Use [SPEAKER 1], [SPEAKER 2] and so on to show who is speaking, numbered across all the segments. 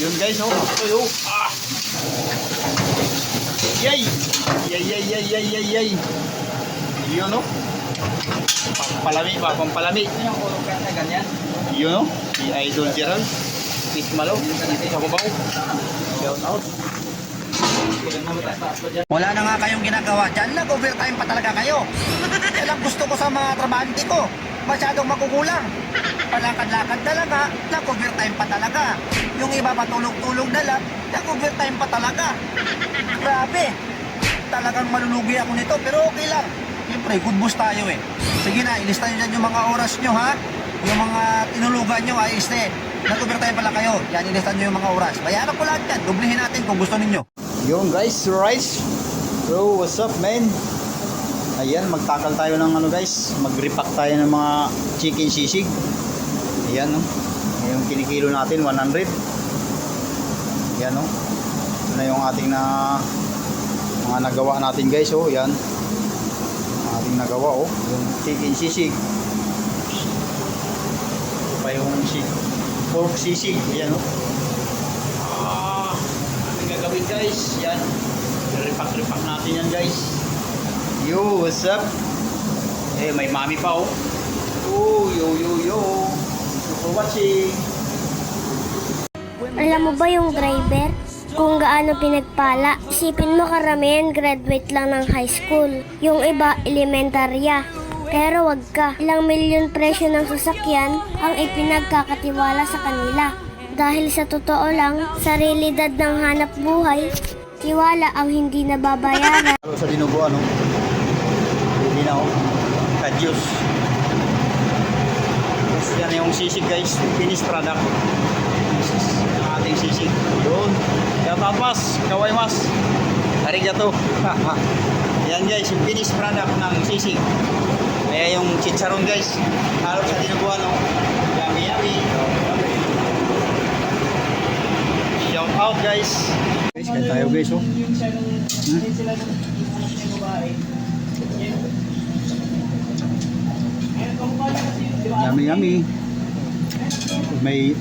[SPEAKER 1] Yun guys, oh. Yun. Ah. Yay! Yay, yay, yay, yay, yay, yay. Yun, oh. Pampalami ba? Pampalami.
[SPEAKER 2] Yung ka na ganyan.
[SPEAKER 1] Yun, oh. Si Idol Gerald. Pit Malo. Dito sa Cubao. Shout out.
[SPEAKER 2] Pa.
[SPEAKER 3] Wala na nga kayong ginagawa dyan. Nag-overtime pa talaga kayo. Yan ang gusto ko sa mga trabahante ko. Masyadong makukulang. Palakad-lakad talaga, nag-overtime pa talaga. Yung iba patulog-tulog na lang, nag-overtime pa talaga. Grabe. Talagang malulugi ako nito, pero okay lang. Siyempre, good boss tayo eh. Sige na, ilista nyo dyan yung mga oras nyo ha. Yung mga tinulugan nyo, ayos na eh. Nag-overtime pala kayo. Yan, ilista nyo yung mga oras. Bayaran ko lahat yan. Dublihin natin kung gusto ninyo.
[SPEAKER 1] Yun guys, rice. Bro, what's up man? Ayan, magtakal tayo ng ano guys. Mag-repack tayo ng mga chicken sisig. Ayan no. Yung kinikilo natin, 100. Ayan no. Ito na yung ating na mga nagawa natin guys. Oh, ayan. Ang ating nagawa oh. Yung chicken sisig. Ito pa yung si pork sisig. Ayan oh. Ah, ang gagawin guys, yan. Repack-repack natin yan guys. Yo, what's up? Eh, may mami pa oh. Oh, yo, yo, yo. Thank you for watching.
[SPEAKER 4] Alam mo ba yung driver? Kung gaano pinagpala, isipin mo karamihan graduate lang ng high school. Yung iba, elementarya. Pero wag ka, ilang milyon presyo ng sasakyan ang ipinagkakatiwala sa kanila. Dahil sa totoo lang, sa realidad ng hanap buhay, tiwala ang hindi nababayaran.
[SPEAKER 1] Sa dinugo ano? Hindi na oh. Kadyos. Tapos yan yung sisig guys. Finished product. This is ang ating sisig. Yun. Kaya tapas. Kaway mas. Arigato. yan guys. Yung finished product ng sisig. Kaya yung chicharon guys. Halo sa dinugo ano? Yummy yummy. Shout out guys. Guys, kaya tayo guys oh.
[SPEAKER 2] Yung siya nung, yung sila nung yung babae. Yun. Ayun, kung paano kasi yun, di ba?
[SPEAKER 1] Yummy yummy. May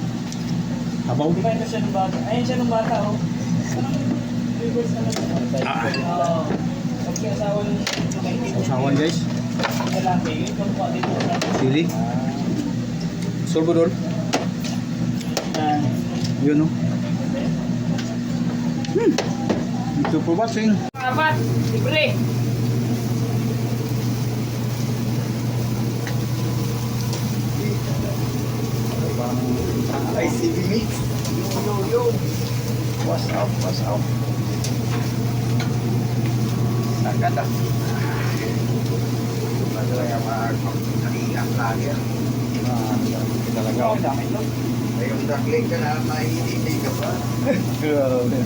[SPEAKER 2] Di ba ito siya nung bata? Ayun siya nung bata, oh. Reverse na lang.
[SPEAKER 1] Ah.
[SPEAKER 2] Oo. Pag asawa nung nakikita
[SPEAKER 1] Usawan guys. Sili. Sorbodol. Yun no. Hmm. Ito po watching.
[SPEAKER 2] Apat, libre.
[SPEAKER 1] Ay, CV mix. Yo, yo, yo. What's up, what's up? Agad ah. Yung mga nag-iang lagi. Ah, talaga.
[SPEAKER 2] Oo, dami to.
[SPEAKER 5] Ayun, dakling ka na, mahihilig ka pa.
[SPEAKER 1] Grabe.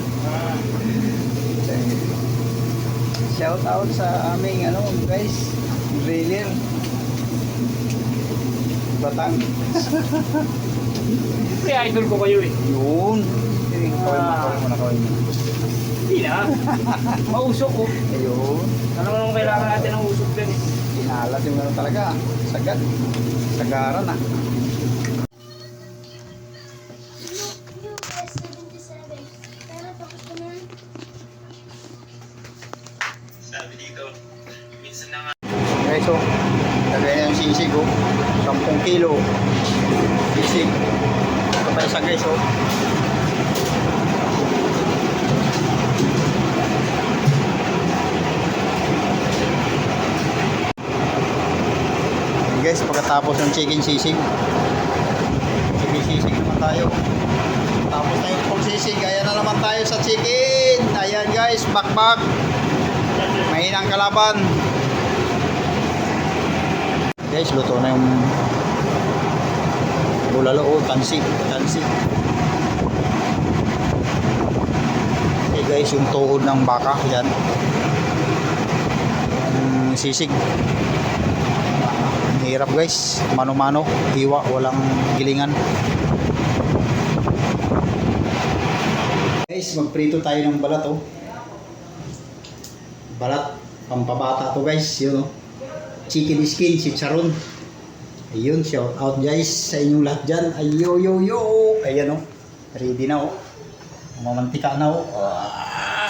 [SPEAKER 1] Shout out sa aming ano guys, driller. Batang.
[SPEAKER 2] Siyempre, idol ko kayo eh.
[SPEAKER 1] Yun. Na mo.
[SPEAKER 2] Hindi na. Mausok ko.
[SPEAKER 1] Ayun.
[SPEAKER 2] Ano naman kailangan natin ng usok din eh.
[SPEAKER 1] Inalat yung ano talaga. Sagad. Sagaran ah. Guys, so, lagay na yung sisig, oh. 10 kilo. Ito pa isa, guys, oh. Guys, pagkatapos ng chicken sisig. Chicken sisig naman tayo. Tapos na yung pork sisig. Ayan na naman tayo sa chicken. Ayan, guys, bakbak. Mahinang kalaban. Guys, luto na yung bulalo o tansi, tansi. Okay guys, yung tuhod ng baka, yan. Yung sisig. Hirap guys, mano-mano, hiwa, walang gilingan. Guys, magprito tayo ng balat oh. Balat, pampabata to guys, yun oh chicken skin, si Charon. Ayun, shout out guys sa inyong lahat dyan. Ayo, yo, yo. Ayan o. Ready na oh. Mamantika na oh. Ah.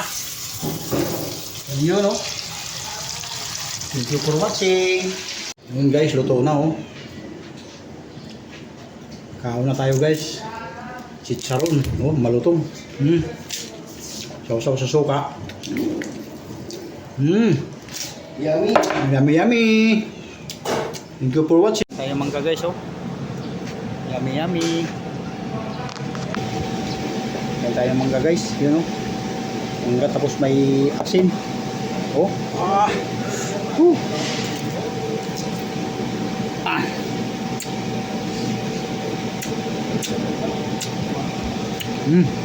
[SPEAKER 1] Yun oh. Thank you for watching. Yun guys, luto na oh. Kaon na tayo guys. Chicharon, oh, malutong. Hmm. Sausaw sa suka. Hmm.
[SPEAKER 5] Yummy.
[SPEAKER 1] Yummy yummy. Thank you for watching. Tayo mangga guys oh. Yummy yummy. Tayo tayo mangga guys, yun oh. Mangga tapos may asin. Oh. Ah. Whew. Ah. Mm.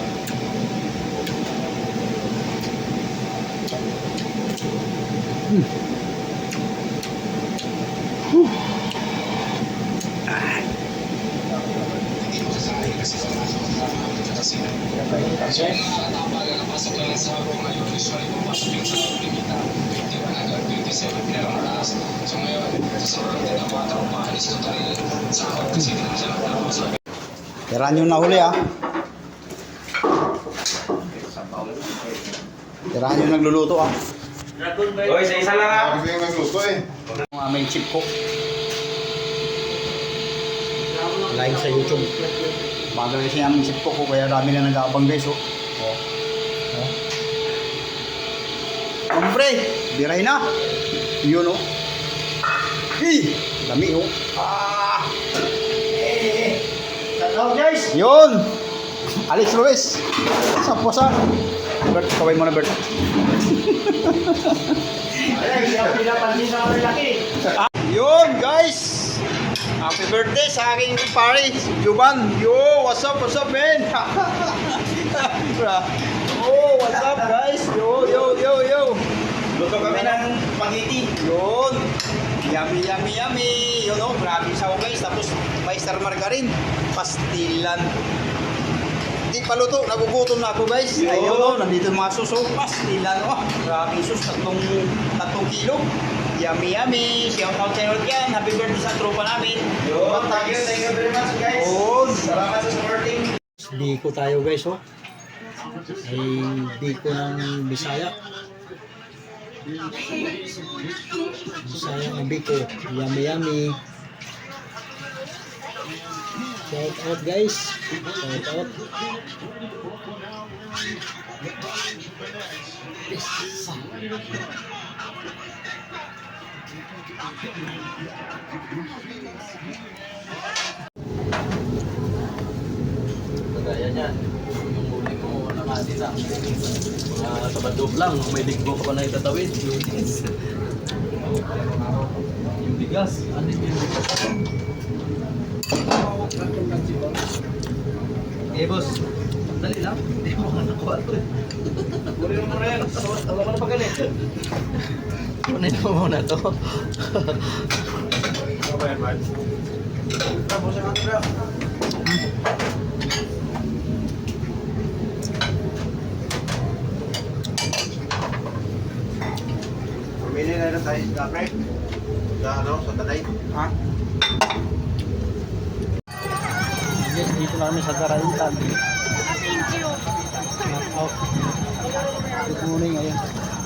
[SPEAKER 1] Tirahan yung nahuli ah. Tirahan yung nagluluto ah.
[SPEAKER 2] Oy, sa isa lang ah.
[SPEAKER 5] Ko yung nagluto eh.
[SPEAKER 1] Ang aming chip cook. Live sa YouTube. Bagal kasi ang cook ko kaya dami na nag-aabang guys oh. Oh. Oh. Hombre, biray na. Yun oh. Hey, dami oh. Ah. Eh. Shout guys. Yun. Alex Luis. Sa posa. Bert, kaway mo na Bert. Yun guys! Happy birthday sa aking pare, Juban. Yo, what's up, what's up, man? oh, what's up, guys? Yo, yo, yo, yo.
[SPEAKER 2] Luto kami ng spaghetti.
[SPEAKER 1] Yun. Yummy, yummy, yummy. Yun, oh, grabe sa guys. Tapos, may star margarine. Pastilan. Hindi pa luto. Nagugutom na ako, guys.
[SPEAKER 2] Yun.
[SPEAKER 1] Ayun, oh, nandito mga suso. Pastilan, oh. Grabe sus. Tatlong, tatlong kilo. Yummy, yummy. Shout out sa inyo yan. Happy birthday sa tropa namin.
[SPEAKER 2] Yo, thank you, thank you very much guys.
[SPEAKER 1] Yun.
[SPEAKER 2] Salamat sa supporting.
[SPEAKER 1] Biko tayo guys, oh. Ay, biko ng Bisaya. Bisaya ng biko. Yummy, yummy. Shout out guys. Shout out.
[SPEAKER 6] Kagaya niyan, yung huli mo, nakati na. Mga tabadog lang, may digbo ka pa na itatawid. yung bigas, ano yung bigas? Eh boss, dali lang, hindi mo nga nakuha ito eh.
[SPEAKER 2] Kunin mo yan. Tawag mo na pa ganit.
[SPEAKER 6] Kunin mo muna to.
[SPEAKER 2] Ano ba yan, man? Tapos sa kanila.
[SPEAKER 5] Pumili na rin tayo sa pre. Sa ano, sa tanay.
[SPEAKER 1] Ha? Yes, dito na kami sa Garayutan. Good morning, ayun.